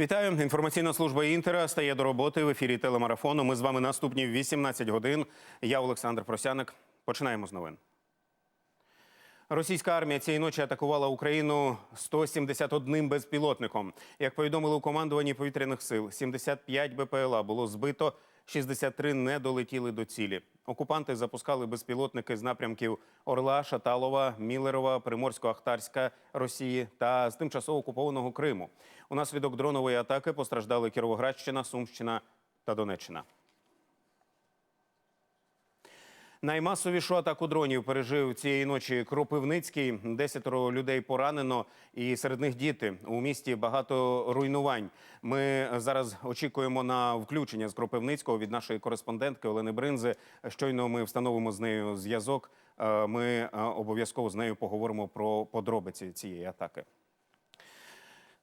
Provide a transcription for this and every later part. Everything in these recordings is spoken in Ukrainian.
Вітаю. Інформаційна служба Інтера стає до роботи в ефірі телемарафону. Ми з вами наступні 18 годин. Я Олександр Просяник. Починаємо з новин. Російська армія цієї ночі атакувала Україну 171 безпілотником. Як повідомили у командуванні повітряних сил, 75 БПЛА було збито, 63 не долетіли до цілі. Окупанти запускали безпілотники з напрямків Орла, Шаталова, Мілерова, Приморсько-Ахтарська Росії та з тимчасово окупованого Криму. Унаслідок дронової атаки постраждали Кіровоградщина, Сумщина та Донеччина. Наймасовішу атаку дронів пережив цієї ночі Кропивницький. Десятеро людей поранено, і серед них діти. У місті багато руйнувань. Ми зараз очікуємо на включення з Кропивницького від нашої кореспондентки Олени Бринзи. Щойно ми встановимо з нею зв'язок. Е, Ми е, обов'язково з нею поговоримо про подробиці цієї атаки.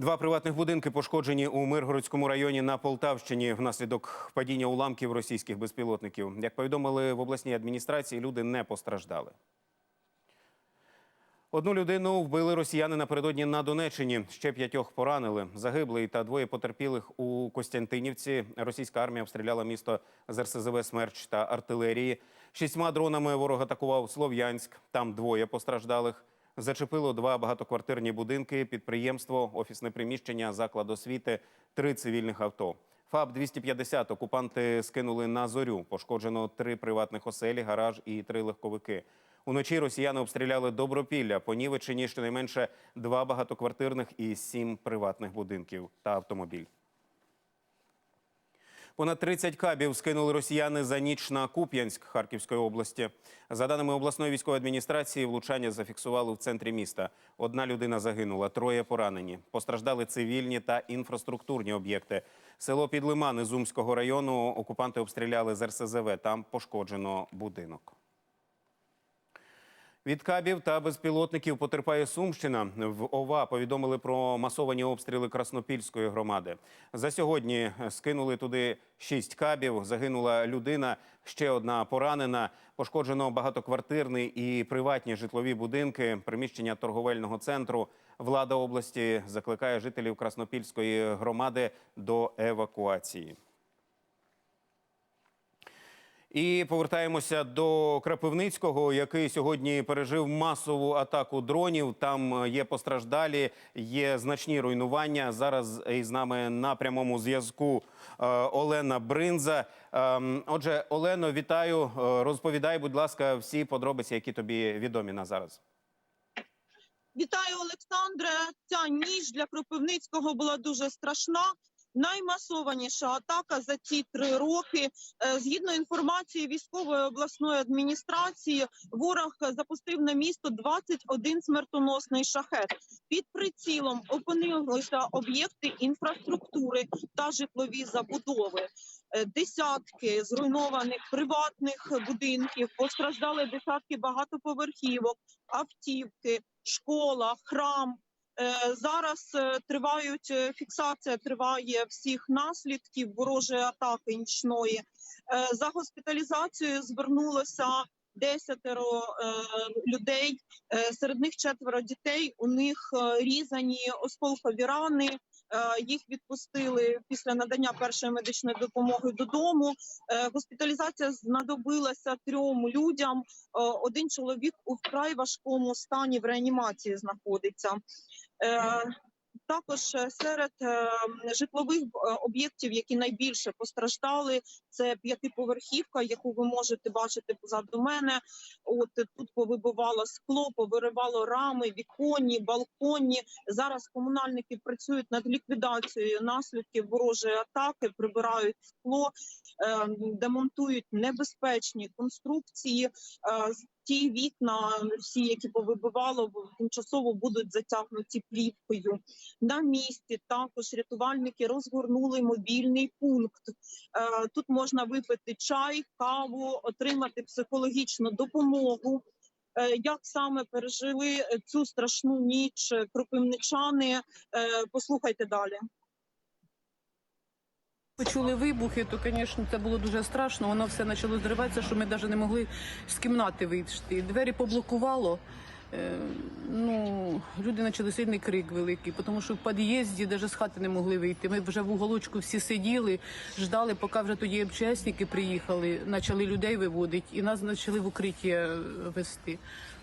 Два приватних будинки пошкоджені у Миргородському районі на Полтавщині внаслідок падіння уламків російських безпілотників. Як повідомили в обласній адміністрації, люди не постраждали. Одну людину вбили росіяни напередодні на Донеччині. Ще п'ятьох поранили. Загиблий та двоє потерпілих у Костянтинівці. Російська армія обстріляла місто з РСЗВ «Смерч» та артилерії. Шістьма дронами ворог атакував Слов'янськ. Там двоє постраждалих. Зачепило два багатоквартирні будинки, підприємство, офісне приміщення, заклад освіти, три цивільних авто. ФАБ 250 окупанти скинули на зорю. Пошкоджено три приватних оселі, гараж і три легковики. Уночі росіяни обстріляли Добропілля, Понівеччині щонайменше два багатоквартирних і сім приватних будинків та автомобіль. Понад 30 кабів скинули росіяни за ніч на Куп'янськ Харківської області. За даними обласної військової адміністрації, влучання зафіксували в центрі міста. Одна людина загинула, троє поранені. Постраждали цивільні та інфраструктурні об'єкти. Село Підлимани Зумського району окупанти обстріляли з РСЗВ. Там пошкоджено будинок. Від кабів та безпілотників потерпає Сумщина. В ОВА повідомили про масовані обстріли Краснопільської громади. За сьогодні скинули туди шість кабів. Загинула людина, ще одна поранена. Пошкоджено багатоквартирний і приватні житлові будинки, приміщення торговельного центру. Влада області закликає жителів Краснопільської громади до евакуації. І повертаємося до Крапивницького, який сьогодні пережив масову атаку дронів. Там є постраждалі, є значні руйнування. Зараз із нами на прямому зв'язку е, Олена Бринза. Ем, Отже, Олено, вітаю. Е, Розповідай, будь ласка, всі подробиці, які тобі відомі на зараз. Вітаю, Олександре. Ця ніч для Кропивницького була дуже страшна. Наймасованіша атака за ці три роки. Е, Згідно інформації військової обласної адміністрації, ворог запустив на місто 21 смертоносний шахет. Під прицілом опинилися об'єкти інфраструктури та житлові забудови. Е, Десятки зруйнованих приватних будинків, постраждали десятки багатоповерхівок, автівки, школа, храм. Е, Зараз е, тривають е, фіксація триває всіх наслідків ворожої атаки нічної. За госпіталізацією звернулося десятеро людей. Серед них четверо дітей. У них різані осколкові рани. Е, Їх відпустили після надання першої медичної допомоги додому. Е, Госпіталізація знадобилася трьом людям. Е, Один чоловік у вкрай важкому стані в реанімації знаходиться. Також е, серед е, житлових е, об'єктів, які найбільше постраждали, це п'ятиповерхівка, яку ви можете бачити позаду мене. От тут повибивало скло, повиривало рами, віконні, балконні. Зараз комунальники працюють над ліквідацією наслідків ворожої атаки, прибирають скло, е, демонтують небезпечні конструкції. Ті вікна, всі, які повибивало, тимчасово будуть затягнуті плівкою. На місці також рятувальники розгорнули мобільний пункт. Е, Тут можна випити чай, каву, отримати психологічну допомогу. Е, Як саме пережили цю страшну ніч кропивничани? Е, Послухайте далі. Почули вибухи, то, звісно, це було дуже страшно. Воно все почало зриватися, що ми навіть не могли з кімнати вийти. Двері поблокувало. Е, ну, люди почали сильний крик великий, тому що в під'їзді навіть з хати не могли вийти. Ми вже в уголочку всі сиділи, ждали, поки вже тоді МЧСники приїхали, почали людей виводити і нас почали в укриття вести.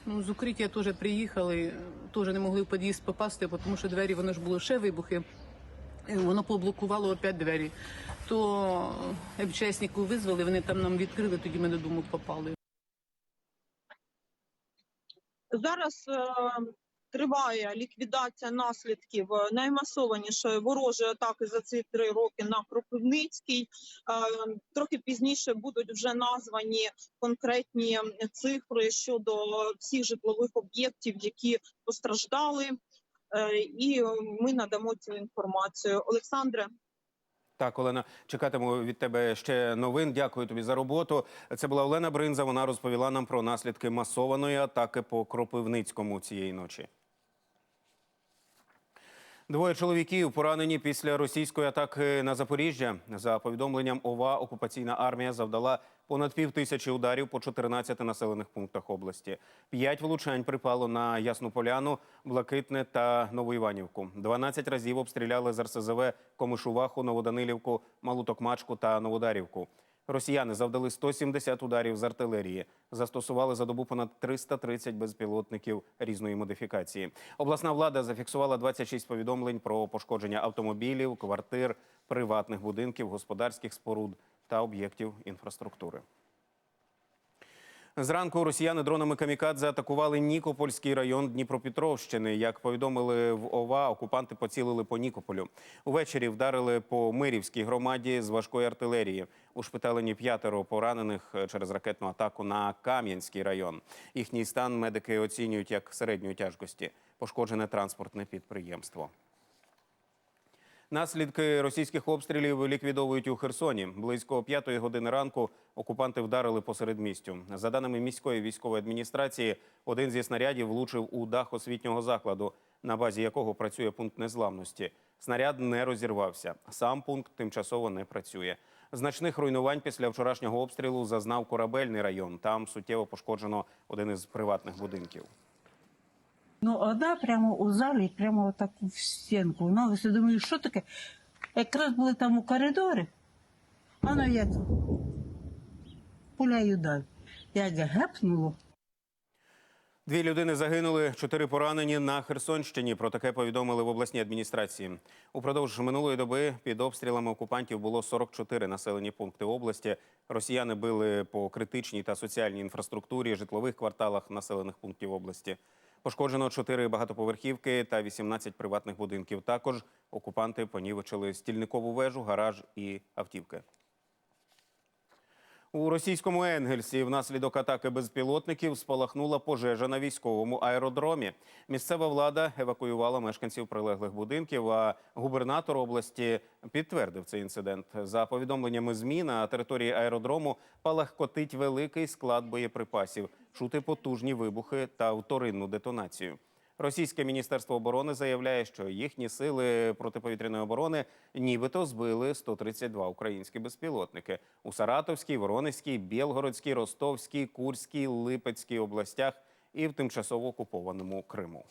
Ну, з укриття теж приїхали, теж не могли в під'їзд попасти, тому що двері, воно ж було ще вибухи. Е, Воно поблокувало опять двері. То МЧСнику визвали, вони там нам відкрили, тоді ми додому попали. Зараз е, триває ліквідація наслідків е, наймасованішої ворожої атаки за ці три роки на Кропивницький. Е, трохи пізніше будуть вже названі конкретні цифри щодо всіх житлових об'єктів, які постраждали. Е, і ми надамо цю інформацію. Олександре, Так, Олена, чекатиму від тебе ще новин. Дякую тобі за роботу. Це була Олена Бринза. Вона розповіла нам про наслідки масованої атаки по Кропивницькому цієї ночі. Двоє чоловіків поранені після російської атаки на Запоріжжя. За повідомленням ОВА, окупаційна армія завдала понад пів тисячі ударів по 14 населених пунктах області. П'ять влучань припало на Ясну Поляну, Блакитне та Новоіванівку. 12 разів обстріляли з РСЗВ Комишуваху, Новоданилівку, Малу Токмачку та Новодарівку. Росіяни завдали 170 ударів з артилерії. Застосували за добу понад 330 безпілотників різної модифікації. Обласна влада зафіксувала 26 повідомлень про пошкодження автомобілів, квартир, приватних будинків, господарських споруд та об'єктів інфраструктури. Зранку росіяни дронами камікадзе атакували Нікопольський район Дніпропетровщини. Як повідомили в ОВА, окупанти поцілили по Нікополю. Увечері вдарили по Мирівській громаді з важкої артилерії. Ушпиталені п'ятеро поранених через ракетну атаку на Кам'янський район. Їхній стан медики оцінюють як середньої тяжкості. Пошкоджене транспортне підприємство. Наслідки російських обстрілів ліквідовують у Херсоні. Близько п'ятої години ранку окупанти вдарили по середмістю. За даними міської військової адміністрації, один зі снарядів влучив у дах освітнього закладу, на базі якого працює пункт незламності. Снаряд не розірвався. Сам пункт тимчасово не працює. Значних руйнувань після вчорашнього обстрілу зазнав корабельний район. Там суттєво пошкоджено один із приватних будинків. Ну, одна прямо у залі, прямо таку в стінку. Ну, я думаю, що таке? Якраз були там у коридорі, а ну як пуляю далі. Як гепнуло. Дві людини загинули, чотири поранені на Херсонщині. Про таке повідомили в обласній адміністрації. Упродовж минулої доби під обстрілами окупантів було 44 населені пункти області. Росіяни били по критичній та соціальній інфраструктурі, житлових кварталах населених пунктів області. Пошкоджено чотири багатоповерхівки та 18 приватних будинків. Також окупанти понівечили стільникову вежу, гараж і автівки. У російському Енгельсі внаслідок атаки безпілотників спалахнула пожежа на військовому аеродромі. Місцева влада евакуювала мешканців прилеглих будинків. А губернатор області підтвердив цей інцидент. За повідомленнями ЗМІ на території аеродрому палахкотить великий склад боєприпасів, чути потужні вибухи та вторинну детонацію. Російське міністерство оборони заявляє, що їхні сили протиповітряної оборони нібито збили 132 українські безпілотники у Саратовській, Воронезькій, Білгородській, Ростовській, Курській, Липецькій областях і в тимчасово окупованому Криму.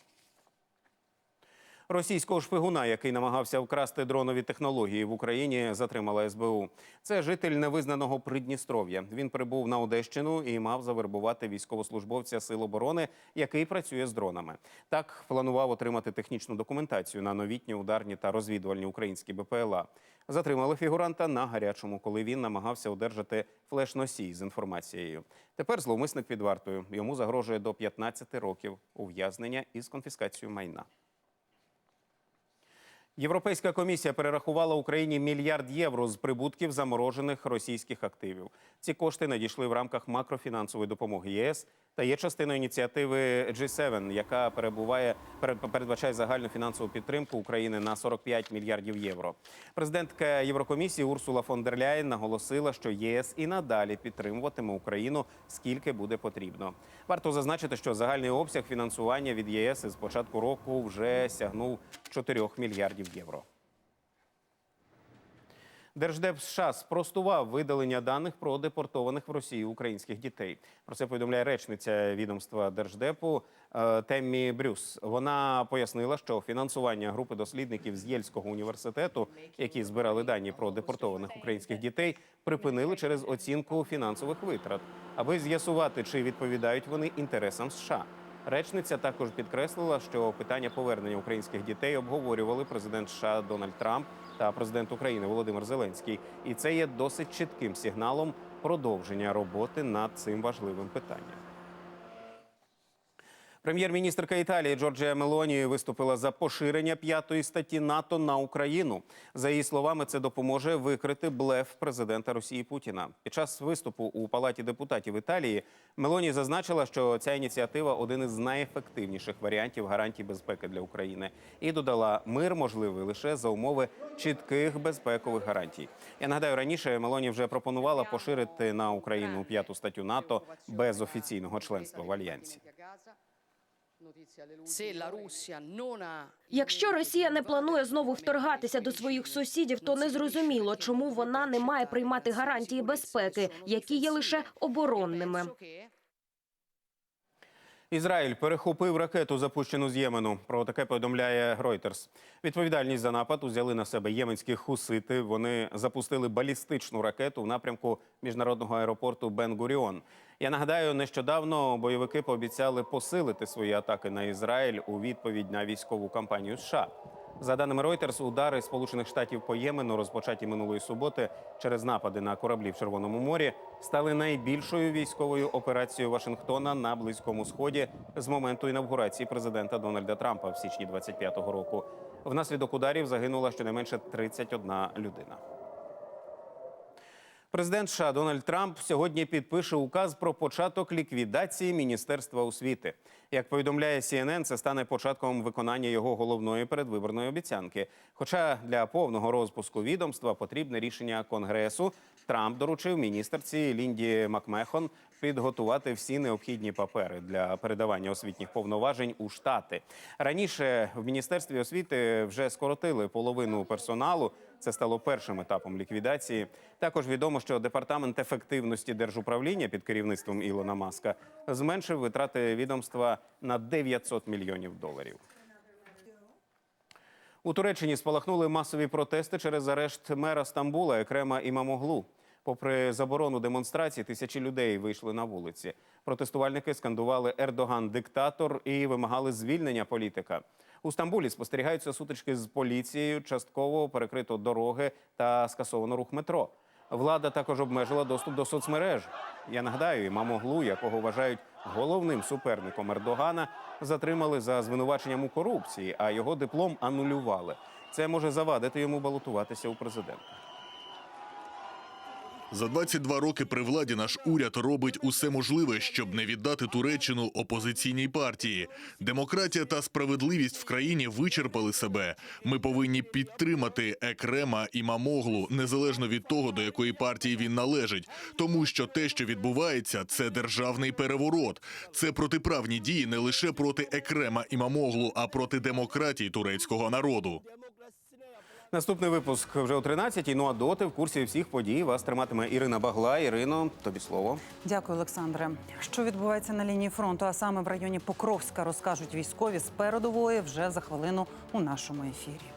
Російського шпигуна, який намагався вкрасти дронові технології в Україні, затримала СБУ. Це житель невизнаного Придністров'я. Він прибув на Одещину і мав завербувати військовослужбовця Сил оборони, який працює з дронами. Так планував отримати технічну документацію на новітні ударні та розвідувальні українські БПЛА. Затримали фігуранта на гарячому, коли він намагався одержати флеш-носій з інформацією. Тепер зловмисник під вартою. Йому загрожує до 15 років ув'язнення із конфіскацією майна. Європейська комісія перерахувала Україні мільярд євро з прибутків заморожених російських активів. Ці кошти надійшли в рамках макрофінансової допомоги єС та є частиною ініціативи G7, яка перебуває перед- передбачає загальну фінансову підтримку України на 45 мільярдів євро. Президентка Єврокомісії Урсула фон дер Ляєн наголосила, що ЄС і надалі підтримуватиме Україну скільки буде потрібно. Варто зазначити, що загальний обсяг фінансування від ЄС із початку року вже сягнув 4 мільярдів євро. Держдеп США спростував видалення даних про депортованих в Росію українських дітей. Про це повідомляє речниця відомства Держдепу е, Теммі Брюс. Вона пояснила, що фінансування групи дослідників з Єльського університету, які збирали дані про депортованих українських дітей, припинили через оцінку фінансових витрат, аби з'ясувати, чи відповідають вони інтересам США. Речниця також підкреслила, що питання повернення українських дітей обговорювали президент США Дональд Трамп та президент України Володимир Зеленський, і це є досить чітким сигналом продовження роботи над цим важливим питанням. Прем'єр-міністрка Італії Джорджія Мелоні виступила за поширення п'ятої статті НАТО на Україну. За її словами, це допоможе викрити блеф президента Росії Путіна. Під час виступу у палаті депутатів Італії Мелоні зазначила, що ця ініціатива один із найефективніших варіантів гарантій безпеки для України, і додала, мир можливий лише за умови чітких безпекових гарантій. Я нагадаю, раніше Мелоні вже пропонувала поширити на Україну п'яту статтю НАТО без офіційного членства в альянсі. Se la Russia non ha Якщо Росія не планує знову вторгатися до своїх сусідів, то незрозуміло, чому вона не має приймати гарантії безпеки, які є лише оборонними. Ізраїль перехопив ракету, запущену з Ємену. Про таке повідомляє Reuters. Відповідальність за напад узяли на себе єменські хусити. Вони запустили балістичну ракету в напрямку міжнародного аеропорту Бен-Гуріон. Я нагадаю, нещодавно бойовики пообіцяли посилити свої атаки на Ізраїль у відповідь на військову кампанію США. За даними Reuters, удари Сполучених Штатів по Ємену, розпочаті минулої суботи через напади на кораблі в Червоному морі, стали найбільшою військовою операцією Вашингтона на Близькому Сході з моменту інавгурації президента Дональда Трампа в січні 25-го року. Внаслідок ударів загинула щонайменше 31 людина. Президент США Дональд Трамп сьогодні підпише указ про початок ліквідації Міністерства освіти. Як повідомляє CNN, це стане початком виконання його головної передвиборної обіцянки. Хоча для повного розпуску відомства потрібне рішення Конгресу, Трамп доручив міністерці Лінді Макмехон підготувати всі необхідні папери для передавання освітніх повноважень у штати. Раніше в міністерстві освіти вже скоротили половину персоналу. Це стало першим етапом ліквідації. Також відомо, що департамент ефективності держуправління під керівництвом Ілона Маска зменшив витрати відомства на 900 мільйонів доларів. У Туреччині спалахнули масові протести через арешт мера Стамбула Екрема Імамоглу. Попри заборону демонстрацій, тисячі людей вийшли на вулиці. Протестувальники скандували Ердоган диктатор і вимагали звільнення політика. У Стамбулі спостерігаються сутички з поліцією, частково перекрито дороги та скасовано рух метро. Влада також обмежила доступ до соцмереж. Я нагадаю, Імамоглу, якого вважають головним суперником Ердогана, затримали за звинуваченням у корупції, а його диплом анулювали. Це може завадити йому балотуватися у президенти. За 22 роки при владі наш уряд робить усе можливе, щоб не віддати Туреччину опозиційній партії. Демократія та справедливість в країні вичерпали себе. Ми повинні підтримати Екрема і Мамоглу, незалежно від того, до якої партії він належить, тому що те, що відбувається, це державний переворот. Це протиправні дії не лише проти Екрема і Мамоглу, а проти демократії турецького народу. Наступний випуск вже о 13-й. Ну а доти в курсі всіх подій вас триматиме Ірина Багла. Ірино, тобі слово. Дякую, Олександре. Що відбувається на лінії фронту, а саме в районі Покровська, розкажуть військові з передової вже за хвилину у нашому ефірі.